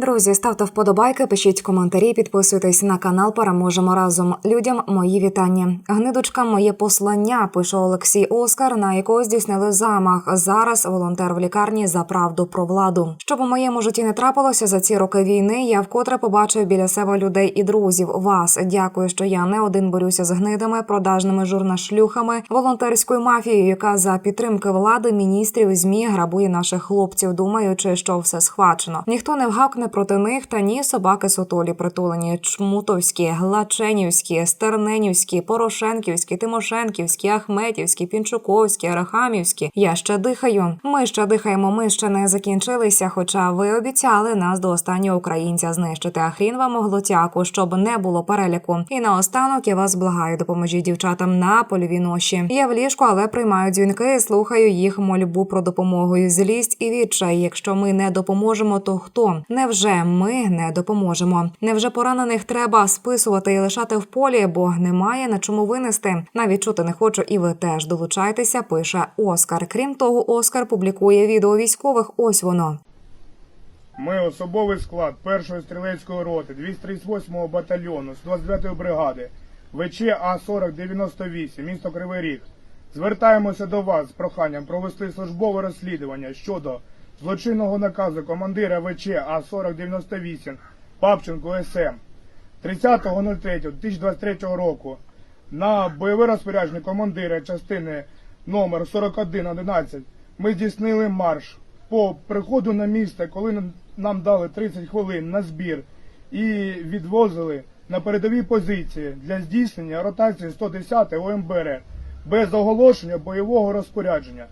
Друзі, ставте вподобайки, пишіть коментарі, підписуйтесь на канал. Переможемо разом. Людям мої вітання. Гнидочка, моє послання. Пише Олексій Оскар, на якого здійснили замах. Зараз волонтер в лікарні за правду про владу. Щоб у моєму житті не трапилося за ці роки війни, я вкотре побачив біля себе людей і друзів. Вас дякую, що я не один борюся з гнидами, продажними журнашлюхами, волонтерською мафією, яка за підтримки влади, міністрів змі грабує наших хлопців, думаючи, що все схвачено. Ніхто не вгавкне проти них, та ні собаки сотолі притулені, чмутовські, глаченівські, стерненівські, порошенківські, тимошенківські, ахметівські, пінчуковські, арахамівські. Я ще дихаю. Ми ще дихаємо. Ми ще не закінчилися. Хоча ви обіцяли нас до останнього українця знищити. А хрін вам оглотяку, щоб не було переляку. І наостанок я вас благаю, допоможіть дівчатам на польові ноші. Я в ліжку, але приймаю дзвінки слухаю їх мольбу про допомогу. Злість і відчай. Якщо ми не допоможемо, то хто? Невже ми не допоможемо? Невже поранених треба списувати і лишати в полі, бо немає на чому винести? Навіть чути не хочу, і ви теж долучайтеся. Пише Оскар. Крім того, Оскар публікує відео військових. Ось воно. Ми особовий склад 1-ї стрілецької роти 238-го батальйону 129-ї бригади ВЧ А4098, місто Кривий Ріг. Звертаємося до вас з проханням провести службове розслідування щодо злочинного наказу командира ВЧ А4098 Папченко СМ 30.03.2023 року на бойове розпорядження командира частини номер 4111 ми здійснили марш по приходу на місце, коли нам- дали 30 хвилин на збір і відвозили на передові позиції для здійснення ротації 110 ОМБР без оголошення бойового розпорядження.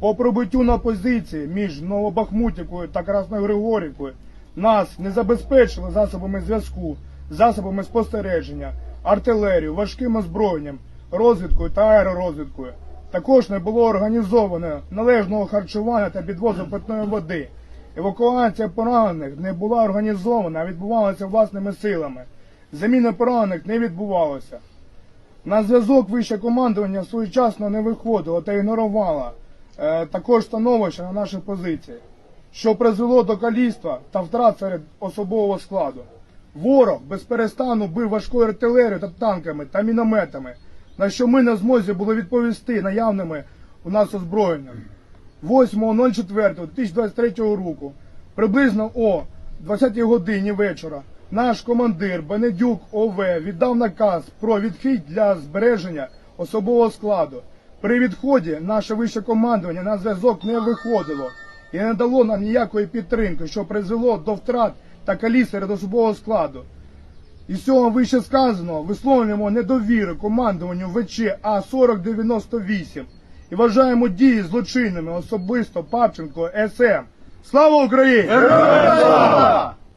По прибуттю на позиції між Новобахмутівкою та Красногригорівкою нас не забезпечили засобами зв'язку, засобами спостереження, артилерією, важким озброєнням, розвідкою та аеророзвідкою. Також не було організовано належного харчування та підвозу питної води. Евакуація поранених не була організована, а відбувалася власними силами. Заміна поранених не відбувалося. На зв'язок вище командування своєчасно не виходило та ігнорувало також становище на нашій позиції, що призвело до каліцтва та втрат серед особового складу. Ворог без перестану бив важкою артилерією та танками та мінометами, на що ми не змозі були відповісти наявними у нас озброєнням. 8.04.2023 року, приблизно о 20 годині вечора, наш командир Бенедюк ОВ віддав наказ про відхід для збереження особового складу. При відході наше вище командування на зв'язок не виходило і не дало нам ніякої підтримки, що призвело до втрат та каліс серед особового складу. Із цього вище сказано висловлюємо недовіру командуванню ВЧ А4098 і вважаємо дії злочинними особисто Папченко СМ. Слава Україні!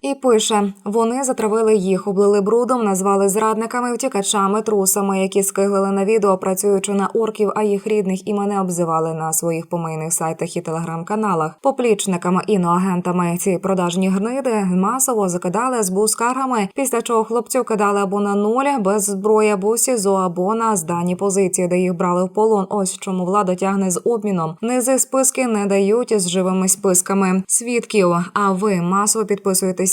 І пише: вони затравили їх, облили брудом, назвали зрадниками, втікачами, трусами, які скиглили на відео, працюючи на орків, а їх рідних і мене обзивали на своїх помийних сайтах і телеграм-каналах, поплічниками іноагентами. Ці продажні гниди масово закидали СБУ скаргами, після чого хлопців кидали або на нуль без зброї, або СІЗО, або на здані позиції, де їх брали в полон. Ось чому влада тягне з обміном. Низи списки не дають з живими списками свідків. А ви масово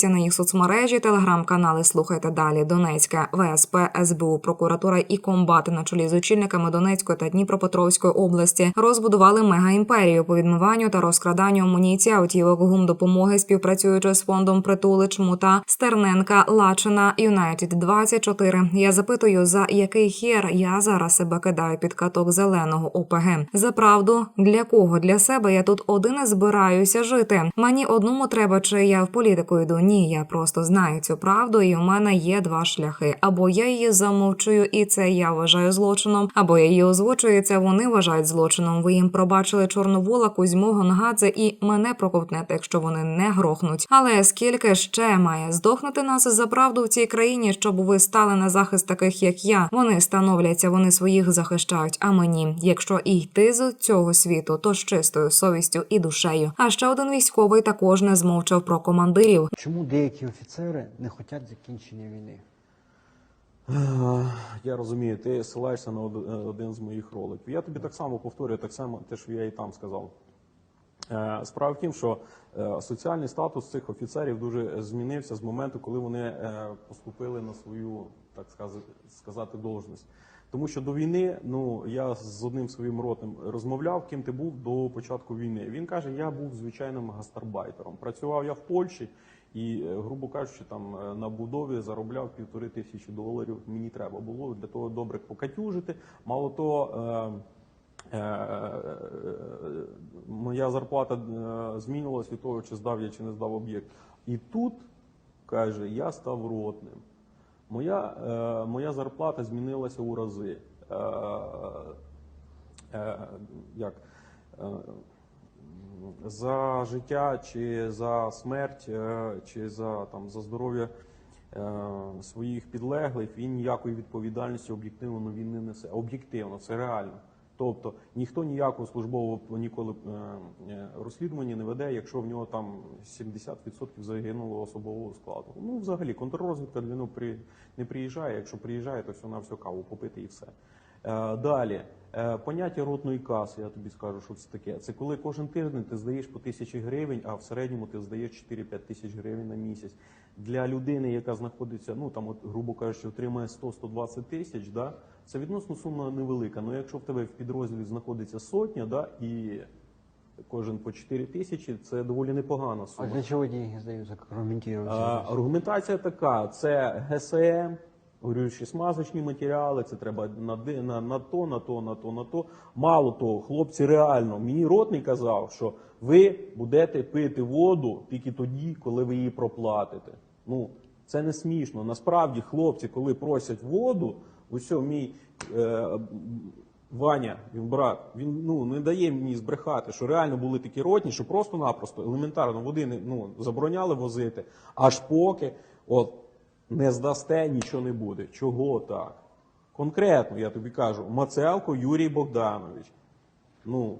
підписуєтеся на їх соцмережі, телеграм-канали. Слухайте далі. Донецька ВСП, СБУ, прокуратура і комбати на чолі з очільниками Донецької та Дніпропетровської області розбудували мегаімперію по відмиванню та розкраданню амуніції, автівок, гум допомоги, співпрацюючи з фондом притули Чмута, Стерненка, Лачина, Юнайтед 24 Я запитую, за який хер я зараз себе кидаю під каток зеленого ОПГ. За правду для кого? Для себе я тут один збираюся жити. Мені одному треба, чи я в політику йду. Ні, я просто знаю цю правду, і у мене є два шляхи: або я її замовчую, і це я вважаю злочином, або я її озвучую, і це вони вважають злочином. Ви їм пробачили Чорновола, Кузьму, Гонгадзе і мене проковтнете, якщо вони не грохнуть. Але скільки ще має здохнути нас за правду в цій країні, щоб ви стали на захист таких, як я? Вони становляться, вони своїх захищають. А мені, якщо і йти з цього світу, то з чистою совістю і душею. А ще один військовий також не змовчав про командирів. Чому деякі офіцери не хочуть закінчення війни? Е, Я розумію, ти ссилаєшся на е, один з моїх роликів. Я тобі так само повторюю, так само те, що я і там сказав. Е, Справа в тім, що соціальний статус цих офіцерів дуже змінився з моменту, коли вони поступили на свою, так сказати, должність. Тому що до війни, ну я з одним своїм ротним розмовляв, ким ти був до початку війни. Він каже: я був звичайним гастарбайтером. Працював я в Польщі і, е, грубо кажучи, там е, на будові заробляв півтори тисячі доларів. Мені треба було для того добре покатюжити. Мало того. Е, Е, моя зарплата е, змінилась від того, чи здав я чи не здав об'єкт. І тут каже, я став ротним. Моя, е, моя зарплата змінилася у рази. Е, е, як? Е, за життя чи за смерть, е, чи за, там, за здоров'я е, своїх підлеглих, він ніякої відповідальності об'єктивно ну, він не несе. Об'єктивно, це реально. Тобто ніхто ніякого службового ніколи е, розслідування не веде, якщо в нього там 70% загинуло особового складу. Ну, взагалі, контррозвідка для нього при, не приїжджає. Якщо приїжджає, то все на всю каву попити і все. Е, Далі, Е, поняття ротної каси, я тобі скажу, що це таке. Це коли кожен тиждень ти здаєш по тисячі гривень, а в середньому ти здаєш 4-5 тисяч гривень на місяць. Для людини, яка знаходиться, ну там, от, грубо кажучи, отримує 100-120 тисяч, да, це відносно сума невелика. Ну якщо в тебе в підрозділі знаходиться сотня, да, і кожен по 4 тисячі, це доволі непогана А сума. для чего деньги сдаются? Как Аргументація така: це ГСМ, горючі смазочні матеріали, це треба на, на, на то, на то, на то, на то. Мало того, хлопці реально, мій ротний казав, що ви будете пити воду тільки тоді, коли ви її проплатите. Ну, це не смішно. Насправді, хлопці, коли просять воду, ось мій. Е, Ваня, він брат, він ну не дає мені збрехати, що реально були такі ротні, що просто-напросто елементарно води не ну забороняли возити, аж поки от не здасте, нічого не буде. Чого так? Конкретно я тобі кажу, Мацелко Юрій Богданович. Ну,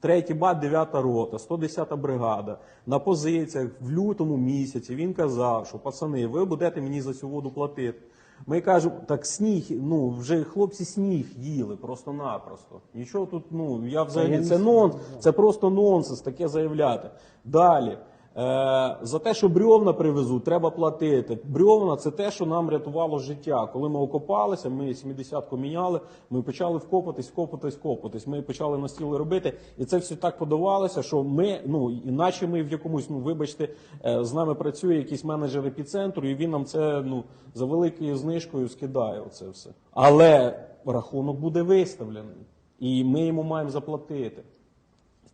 третій бат, дев'ята рота, 110-та бригада. На позиціях в лютому місяці він казав, що пацани, ви будете мені за цю воду платити. Ми кажемо, так сніг, ну вже хлопці сніг їли просто-напросто. Нічого тут, ну я взагалі це не нон, це просто нонсенс таке заявляти. Далі. Е, за те, що брьовна привезуть, треба платити. Брьовна це те, що нам рятувало життя. Коли ми окопалися, ми 70-ку міняли, ми почали вкопатись, вкопатись, вкопатись. Ми почали на стіли робити, і це все так подавалося, що ми, ну іначе ми в якомусь, ну вибачте, е, з нами працює якийсь менеджер епіцентру, і він нам це ну за великою знижкою скидає. Оце все. Але рахунок буде виставлений, і ми йому маємо заплатити.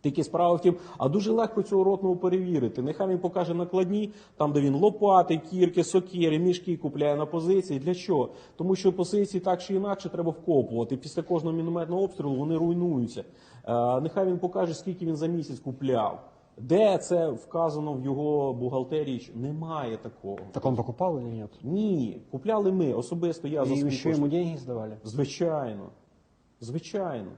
Тільки справа в тім, а дуже легко цього ротного перевірити. Нехай він покаже накладні, там, де він лопати, кірки, сокири, мішки купляє на позиції. Для чого? Тому що позиції так чи інакше треба вкопувати. Після кожного мінометного обстрілу вони руйнуються. Е, нехай він покаже, скільки він за місяць купляв. Де це вказано в його бухгалтерії? Немає такого. Так он покупал или нет? Ні, купляли ми особисто. Я за свої еще деньги сдавали? Звичайно. Звичайно.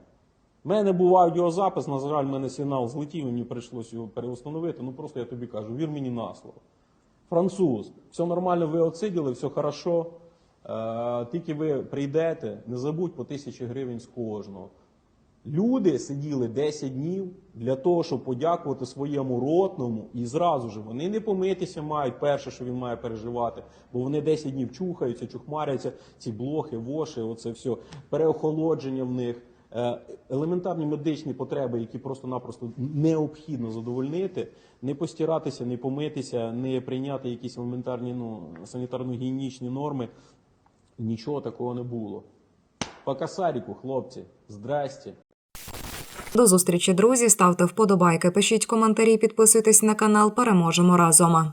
У мене був аудіозапис, на жаль, мене сигнал злетів, мені прийшлося його переустановити. Ну просто я тобі кажу, вір мені на слово. Француз, все нормально, ви оциділи, все хорошо. Е, тільки ви прийдете, не забудь по тисячі гривень з кожного. Люди сиділи 10 днів для того, щоб подякувати своєму ротному, і зразу ж вони не помитися мають перше, що він має переживати, бо вони 10 днів чухаються, чухмаряться, ці блохи, воші, оце все, переохолодження в них, елементарні медичні потреби, які просто-напросто необхідно задовольнити, не постиратися, не помитися, не прийняти якісь елементарні ну, санітарно-гігієнічні норми. Нічого такого не було. По касаріку, хлопці, здрасте. До зустрічі, друзі. Ставте вподобайки, пишіть коментарі, підписуйтесь на канал. Переможемо разом.